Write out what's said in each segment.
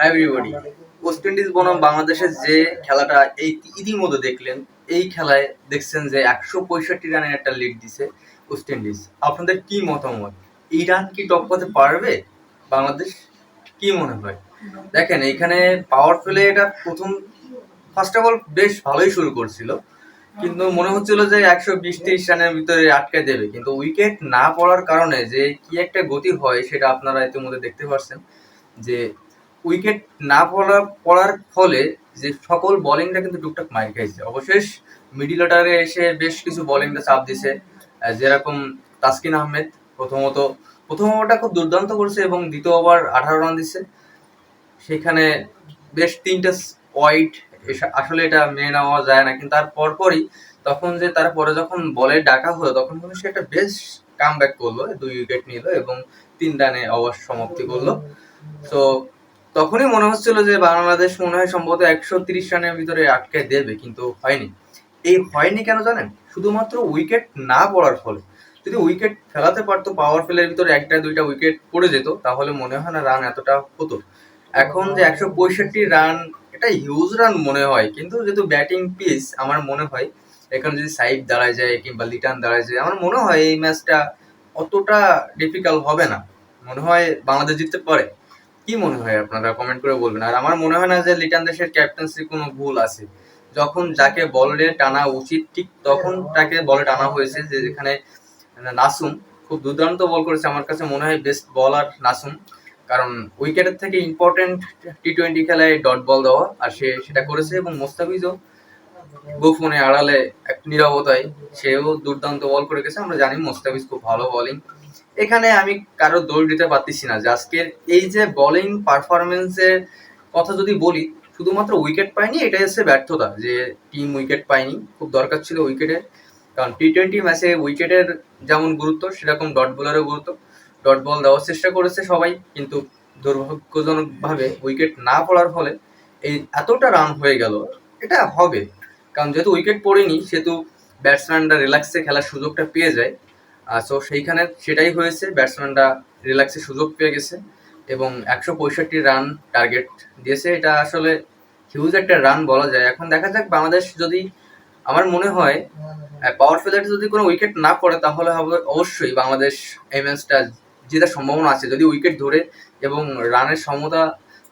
Hi everybody West Indies বনাম বাংলাদেশের যে খেলাটা এই ইতিমধ্যে দেখলেন, এই খেলায় দেখছেন যে একশো পঁয়ষট্টি রানের একটা লিড দিছে ওয়েস্ট ইন্ডিজ আপনাদের কি মতামত? এই রান কি টপকাতে পারবে? বাংলাদেশ কি মনে হয়? দেখেন, এখানে পাওয়ার প্লে এটা প্রথম ফার্স্ট অফ অল বেশ ভালোই শুরু করছিল। কিন্তু মনে হচ্ছিল যে একশো বিশ তিরিশ রানের ভিতরে আটকে দেবে। কিন্তু উইকেট না পড়ার কারণে যে কি একটা গতি হয়, সেটা আপনারা ইতিমধ্যে দেখতে পাচ্ছেন যে উইকেট না পড়া, পড়ার ফলে যে সকল বোলিংটা কিন্তু টুকটাক মার খাইছে অবশেষ মিডিল অর্ডারে এসে বেশ কিছু বোলিংটা চাপ দিছে যেরকম তাসকিন আহমেদ প্রথমত। প্রথম ওভারটা খুব দুর্দান্ত করছে এবং দ্বিতীয় ওভার আঠারো রান দিছে। সেখানে বেশ তিনটা ওয়াইড আসলে এটা মেনে নেওয়া যায় না, কিন্তু তার পরপরই তখন যে তারপরে যখন বলে ডাকা হলো, তখন কিন্তু সে একটা বেশ কাম ব্যাক করল, দুই উইকেট নিল এবং তিন রানে অবশ্য সমাপ্তি করল। তো তখনই মনে হচ্ছিল যে বাংলাদেশ মনে হয় সম্ভবত একশো তিরিশ রানের ভিতরে আটকে দেবে, কিন্তু হয়নি। এই হয়নি কেন জানেন? শুধুমাত্র উইকেট না পড়ার ফলে। যদি উইকেট ফেলাতে পারতো পাওয়ার প্লের ভিতরে একটা দুইটা উইকেট পড়ে যেত, তাহলে মনে হয় না রান এতটা হতো। এখন যে একশো পঁয়ষট্টি রান এটা হিউজ রান মনে হয়। কিন্তু যেহেতু ব্যাটিং পিস আমার মনে হয় এখানে যদি সাইড দাঁড়ায় যায় কিংবা লিটান দাঁড়ায় যায়, আমার মনে হয় এই ম্যাচটা অতটা ডিফিকাল্ট হবে না। মনে হয় বাংলাদেশ জিততে পারে। কি মনে হয় আপনারা কমেন্ট করে বলবেন? আর আমার মনে হয় না যে লিটান দেশের ক্যাপ্টেন্সি কোনো ভুল আছে। যখন যাকে বলে টানা উচিত, ঠিক তখন তাকে বলে টানা হয়েছে যে যেখানে নাসুম খুব দুর্দান্ত বল করেছে। আমার কাছে মনে হয় বেস্ট বলার নাসুম। কারণ উইকেটের থেকে ইম্পর্টেন্ট টি টোয়েন্টি খেলায় ডট বল দেওয়া, আর সে সেটা করেছে এবং মোস্তাফিজও গোফনে আড়ালে এক নিরবতায় সেও দুর্দান্ত বল করে গেছে। আমরা জানি মোস্তাফিজ খুব ভালো বোলিং এখানে আমি কারও দৌড় দিতে পারতেছি না। যে আজকের এই যে বোলিং পারফরমেন্সের কথা যদি বলি, শুধুমাত্র উইকেট পায়নি এটাই হচ্ছে ব্যর্থতা যে টিম উইকেট পায়নি। খুব দরকার ছিল উইকেটের কারণ টি টোয়েন্টি ম্যাচে উইকেটের যেমন গুরুত্ব, সেরকম ডট বলেরও গুরুত্ব। ডট বল দেওয়ার চেষ্টা করেছে সবাই, কিন্তু দুর্ভাগ্যজনকভাবে উইকেট না পড়ার ফলে এই এতটা রান হয়ে গেল, এটা হবে। কারণ যেহেতু উইকেট পড়েনি, সেহেতু ব্যাটসম্যানরা রিল্যাক্সে খেলার সুযোগটা পেয়ে যায়। সো সেইখানে সেটাই হয়েছে ব্যাটসম্যানরা রিল্যাক্সে সুযোগ পেয়ে গেছে এবং একশো পঁয়ষট্টি রান টার্গেট দিয়েছে। এটা আসলে হিউজ একটা রান বলা যায়। এখন দেখা যাক, বাংলাদেশ যদি আমার মনে হয় পাওয়ার প্লেয়ার যদি কোনো উইকেট না পড়ে, তাহলে হবে অবশ্যই বাংলাদেশ এই ম্যাচটা জেতার সম্ভাবনা আছে। যদি উইকেট ধরে এবং রানের সমতা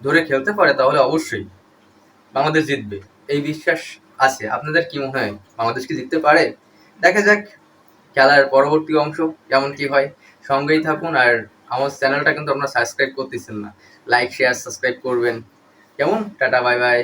ধরে খেলতে পারে, তাহলে অবশ্যই বাংলাদেশ জিতবে। এই বিশ্বাস আছে। আপনাদের কি মনে হয়? বাংলাদেশ কি জিততে পারে? দেখা যাক। খেলার পরবর্তী অংশ কেমন কি হয়, সঙ্গেই থাকুন। আর আমার চ্যানেলটা কিন্তু আপনারা সাবস্ক্রাইব করতেছেন না। লাইক শেয়ার সাবস্ক্রাইব করবেন। কেমন? Tata bye bye